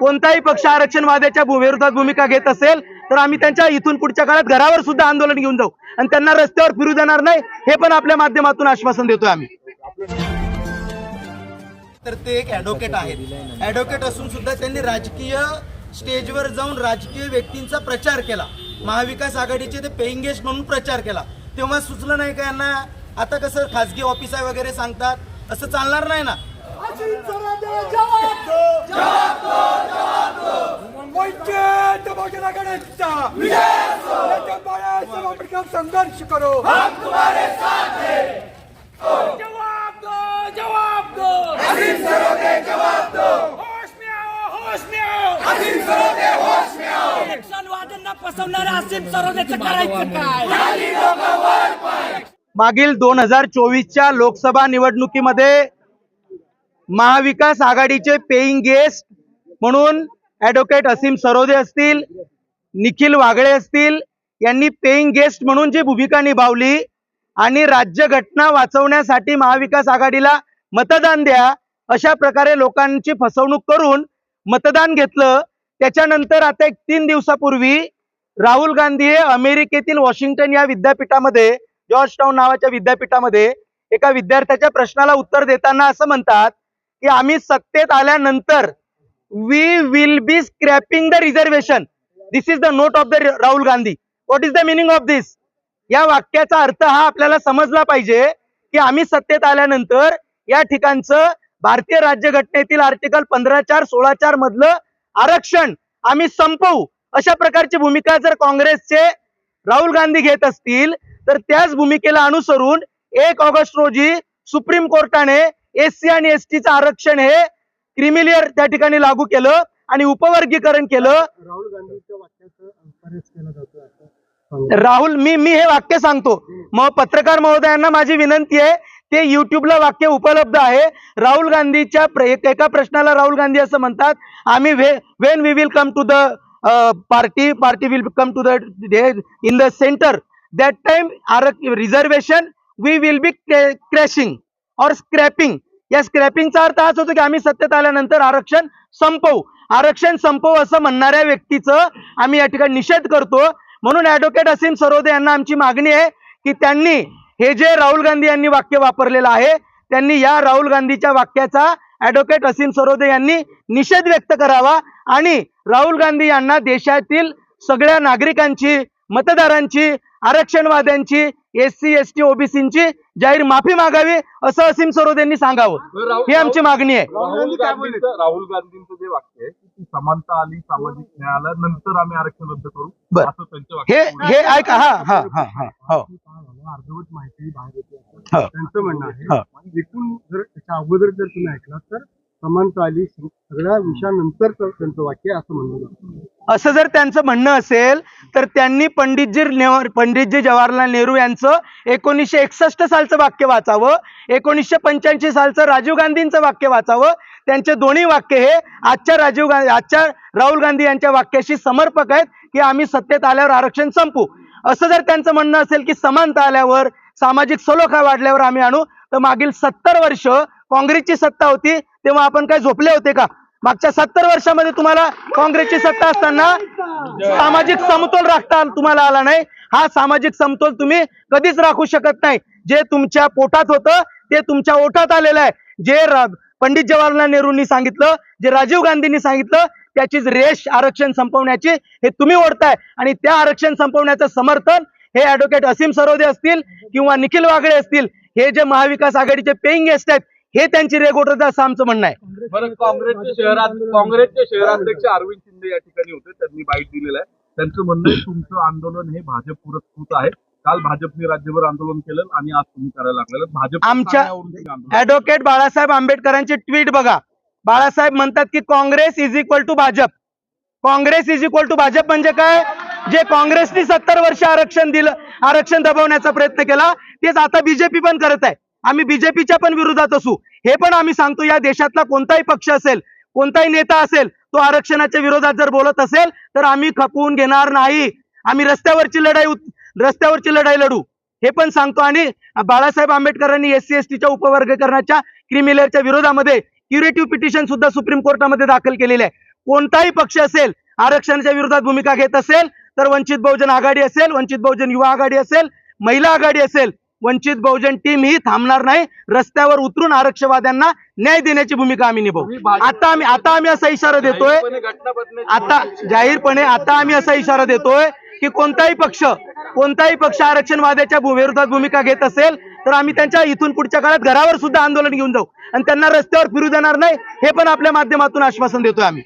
कोणताही पक्ष आरक्षणवाद्याच्या भू- विरोधात भूमिका घेत असेल तर आम्ही त्यांच्या इथून पुढच्या काळात घरावर सुद्धा आंदोलन घेऊन जाऊ. आणि त्यांना रस्त्यावर फिरू देणार नाही हे पण आपल्या माध्यमातून आश्वासन देतोय आम्ही. तर ते एक ऍडव्होकेट आहेत. ऍडव्होकेट असून सुद्धा त्यांनी राजकीय स्टेजवर जाऊन राजकीय व्यक्तींचा प्रचार केला. महाविकास आघाडीचे ते पेईंग गेस्ट म्हणून प्रचार केला. तेव्हा सुचलं नाही का यांना आता कसं खासगी ऑफिस आहे वगैरे सांगतात असं चालणार नाही ना? वंचित बहुजन आघाडीचा याच्या बाळासाहेब आंबेडकर संघर्ष करो जवाब दो जवाब दो होश में आओ होश में आओ इलेक्शनवाद्यांना फसवणाऱ्या असीम सरोदेचं करायचं काय मागील दोन हजार चोवीसच्या लोकसभा निवडणुकीमध्ये महाविकास आघाडीचे पेईंग गेस्ट म्हणून ॲडव्होकेट असीम सरोदे असतील निखिल वागळे असतील यांनी पेईंग गेस्ट म्हणून जी भूमिका निभावली आणि राज्यघटना वाचवण्यासाठी महाविकास आघाडीला मतदान द्या अशा प्रकारे लोकांची फसवणूक करून मतदान घेतलं. त्याच्यानंतर आता एक तीन दिवसापूर्वी राहुल गांधी हे अमेरिकेतील वॉशिंग्टन या विद्यापीठामध्ये जॉर्ज टाउन नावाच्या विद्यापीठामध्ये एका विद्यार्थ्याच्या प्रश्नाला उत्तर देताना असं म्हणतात की आम्ही सत्तेत आल्यानंतर we will be scrapping the reservation this is the note of the Rahul Gandhi what is the meaning of this या वाक्याचा अर्थ हा आपल्याला समजला पाहिजे की आम्ही सत्तेत आल्यानंतर या ठिकाणचं भारतीय राज्यघटनेतील आर्टिकल पंधरा चार सोळा चार मधलं आरक्षण आम्ही संपवू. अशा प्रकारची भूमिका जर काँग्रेसचे राहुल गांधी घेत असतील तर त्याच भूमिकेला अनुसरून एक ऑगस्ट रोजी सुप्रीम कोर्टाने एस सी आणि एस टीचं आरक्षण हे क्रिमिलियर त्या ठिकाणी लागू केलं आणि उपवर्गीकरण केलं. राहुल मी मी हे वाक्य सांगतो. मग पत्रकार महोदयांना माझी विनंती आहे ते युट्यूबला वाक्य उपलब्ध आहे. राहुल गांधीच्या एक- प्रश्नाला राहुल गांधी असं म्हणतात आम्ही when we will come to the party party will come to the in the center that time reservation we will be crashing और स्क्रॅपिंग या स्क्रॅपिंगचा अर्थ हाच होतो की आम्ही सत्तेत आल्यानंतर आरक्षण संपवू. आरक्षण संपवू असं म्हणणाऱ्या व्यक्तीचं आम्ही या ठिकाणी निषेध करतो. म्हणून ऍडव्होकेट असीम सरोदे यांना आमची मागणी आहे की त्यांनी हे जे राहुल गांधी यांनी वाक्य वापरलेलं आहे त्यांनी या राहुल गांधीच्या वाक्याचा ऍडव्होकेट असीम सरोदे यांनी निषेध व्यक्त करावा आणि राहुल गांधी यांना देशातील सगळ्या नागरिकांची मतदारांची आरक्षणवाद्यांची एस सी एस टी ओबीसीची जाहीर माफी मागावी असं असीम सरोदे यांनी सांगावं ही आमची मागणी आहे राहुल गांधींचं जे वाक्य आहे की समानता आली सामाजिक न्याय आला नंतर आम्ही आरक्षण रद्द करू बरं. असं त्यांचं वाक्य हे आहे. हे ऐका हा हा हा हा हो अर्धवट माहिती बाहेर येते हो. त्यांचं म्हणणं हो. आहे एकूण जर त्याच्या अगोदर जर तुम्ही ऐकलं तर समानता आली सगळ्या विषयानंतर त्यांचं वाक्य असं म्हणणं जातं. असं जर त्यांचं म्हणणं असेल तर त्यांनी पंडितजी नेह- पंडितजी जवाहरलाल नेहरू यांचं एकोणीसशे एकसष्ट सालचं वाक्य वाचावं एकोणीसशे पंच्याऐंशी सालचं राजीव गांधींचं वाक्य वाचावं. त्यांचे दोन्ही वाक्य हे आजच्या राजीव गांधी आजच्या राहुल गांधी यांच्या वाक्याशी समर्पक आहेत की आम्ही सत्तेत आल्यावर आरक्षण संपू. असं जर त्यांचं म्हणणं असेल की समानता आल्यावर सामाजिक सलोखा वाढल्यावर आम्ही आणू तर मागील सत्तर वर्ष काँग्रेसची सत्ता होती तेव्हा आपण काय झोपले होते का? मागच्या सत्तर वर्षामध्ये तुम्हाला काँग्रेसची सत्ता असताना सामाजिक समतोल राखता तुम्हाला आला नाही. हा सामाजिक समतोल तुम्ही कधीच राखू शकत नाही. जे तुमच्या पोटात होतं ते तुमच्या ओठात आलेलं आहे. जे पंडित जवाहरलाल नेहरूंनी सांगितलं जे राजीव गांधींनी सांगितलं त्याचीच रेष आरक्षण संपवण्याची हे तुम्ही ओढताय. आणि त्या आरक्षण संपवण्याचं समर्थन हे ऍडव्होकेट असीम सरोदे असतील किंवा निखिल वागळे असतील. हे जे महाविकास आघाडीचे पेईंग गेस्ट आहेत हे त्यांची रेग ओढत असं आमचं म्हणणं आहे. बरं काँग्रेसचे शहरात काँग्रेसचे शहराध्यक्ष अरविंद शिंदे या ठिकाणी होते. त्यांनी बाईट दिलेलं आहे. त्यांचं म्हणणं तुमचं आंदोलन हे भाजप पुरस्कृत आहे. काल भाजपने राज्यभर आंदोलन केलं आणि आज तुम्ही करायला लागलेलं भाजप आमच्या- ऍडव्होकेट बाळासाहेब आंबेडकरांची ट्विट बघा. बाळासाहेब म्हणतात की Congress is equal to Bhajap. Congress is equal to Bhajap म्हणजे काय? जे काँग्रेसनी सत्तर वर्ष आरक्षण दिलं आरक्षण दबवण्याचा प्रयत्न केला तेच आता बीजेपी पण करत आहे. आम्ही बीजेपीच्या पण विरोधात असू. हे पण आम्ही सांगतो या देशातला कोणताही पक्ष असेल कोणताही नेता असेल तो आरक्षणाच्या विरोधात जर बोलत असेल तर आम्ही खपवून घेणार नाही. आम्ही रस्त्यावरची लढाई रस्त्यावरची लढाई लढू. हे पण सांगतो आणि बाळासाहेब आंबेडकरांनी एस सी एस टीच्या उपवर्गीकरणाच्या क्रिमिलेअरच्या विरोधामध्ये क्युरेटिव्ह पिटिशन सुद्धा सुप्रीम कोर्टामध्ये दाखल केलेले आहे. कोणताही पक्ष असेल आरक्षणाच्या विरोधात भूमिका घेत असेल तर वंचित बहुजन आघाडी असेल वंचित बहुजन युवा आघाडी असेल महिला आघाडी असेल वंचित बहुजन टीम ही थांबणार नाही. रस्त्यावर उतरून आरक्षवाद्यांना न्याय देण्याची भूमिका आम्ही निभावू. आता आम्ही आता आम्ही असा इशारा देतोय. आता जाहीरपणे आता आम्ही असा इशारा देतोय की कोणताही पक्ष कोणताही पक्ष आरक्षणवाद्याच्या विरोधात भूमिका घेत असेल तर आम्ही त्यांच्या इथून पुढच्या काळात घरावर सुद्धा आंदोलन घेऊन जाऊ. आणि त्यांना रस्त्यावर फिरू देणार नाही हे पण आपल्या माध्यमातून आश्वासन देतोय आम्ही.